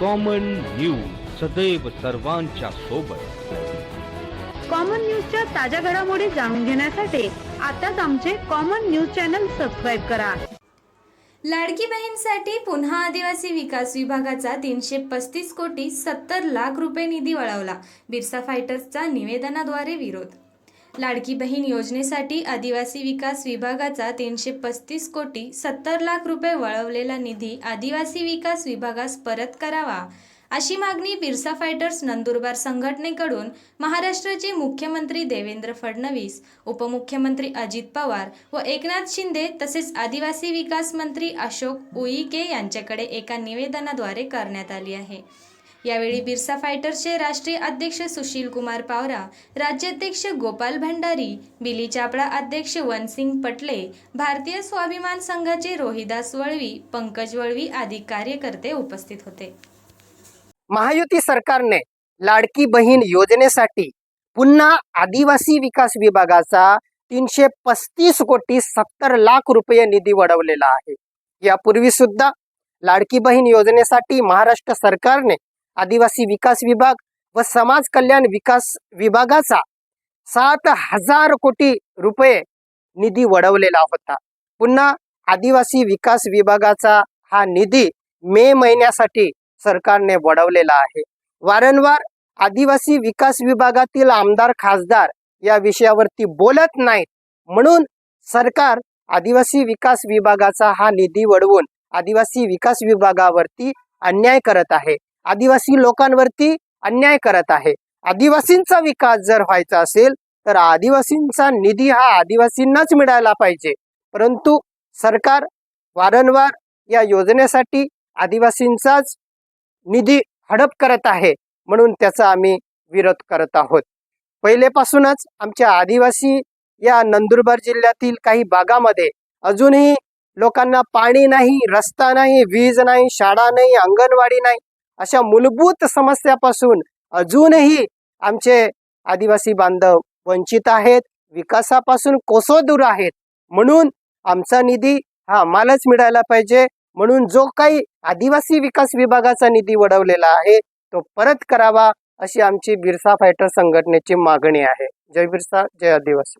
Common news सदैव सर्वांच्या सोबत. कॉमन न्यूजच्या ताज्या घडामोडी जाणून घेण्यासाठी आताच आमचे कॉमन न्यूज चॅनल सबस्क्राईब करा. लाडकी बहीणसाठी पुन्हा आदिवासी विकास विभागाचा तीनशे पस्तीस कोटी सत्तर लाख रुपये निधी वळवला. बिरसा फायटर्सचा निवेदनाद्वारे विरोध. लाडकी बहीण योजनेसाठी आदिवासी विकास विभागाचा तीनशे पस्तीस कोटी सत्तर लाख रुपये वळवलेला निधी आदिवासी विकास विभागास परत करावा अशी मागणी बिरसा फायटर्स नंदुरबार संघटनेकडून महाराष्ट्राचे मुख्यमंत्री देवेंद्र फडणवीस उपमुख्यमंत्री अजित पवार व एकनाथ शिंदे तसेच आदिवासी विकास मंत्री अशोक उईके यांच्याकडे एका निवेदनाद्वारे करण्यात आली आहे. यावेळी बिरसा फायटर्सचे राष्ट्रीय अध्यक्ष सुशील कुमार पावरा राज्याध्यक्ष गोपाल भंडारी बिली चापडा अध्यक्ष वनसिंग पटले भारतीय स्वाभिमान संघाचे रोहिदास वळवी पंकज वळवी आदी कार्यकर्ते उपस्थित होते. महायुती सरकारने लाडकी बहीण योजनेसाठी पुन्हा आदिवासी विकास विभागाचा तीनशे पस्तीस कोटी सत्तर लाख रुपये निधी वळवलेला आहे. यापूर्वी सुद्धा लाडकी बहीण योजनेसाठी महाराष्ट्र सरकारने आदिवासी विकास विभाग व समाज कल्याण विकास विभागाचा सात हजार कोटी रुपये निधी वळवलेला होता. पुन्हा आदिवासी विकास विभागाचा हा निधी मे महिन्यासाठी सरकारने वळवलेला आहे. वारंवार आदिवासी विकास विभागातील आमदार खासदार या विषयावरती बोलत नाहीत. म्हणून सरकार आदिवासी विकास विभागाचा हा निधी वळवून आदिवासी विकास विभागावरती अन्याय करत आहे. आदिवासी लोकांवरती अन्याय करत आहे. आदिवासींचा विकास जर व्हायचा असेल तर आदिवासींचा निधी हा आदिवासींनाच मिळायला पाहिजे. परंतु सरकार वारंवार या योजनेसाठी आदिवासींचाच निधी हडप करत आहे म्हणून त्याचा आम्ही विरोध करत आहोत. पहिलेपासूनच आमच्या आदिवासी या नंदुरबार जिल्ह्यातील काही भागामध्ये अजूनही लोकांना पाणी नाही रस्ता नाही वीज नाही शाळा नाही अंगणवाडी नाही अशा मूलभूत समस्यापासून अजूनही आमचे आदिवासी बांधव वंचित आहेत विकासापासून कोसो दूर आहेत. म्हणून आमचा निधी हा आम्हालाच मिळायला पाहिजे. म्हणून जो काही आदिवासी विकास विभागाचा निधी वडवलेला आहे तो परत करावा अशी आमची बिरसा फायटर संघटनेची मागणी आहे. जय बिरसा जय आदिवासी.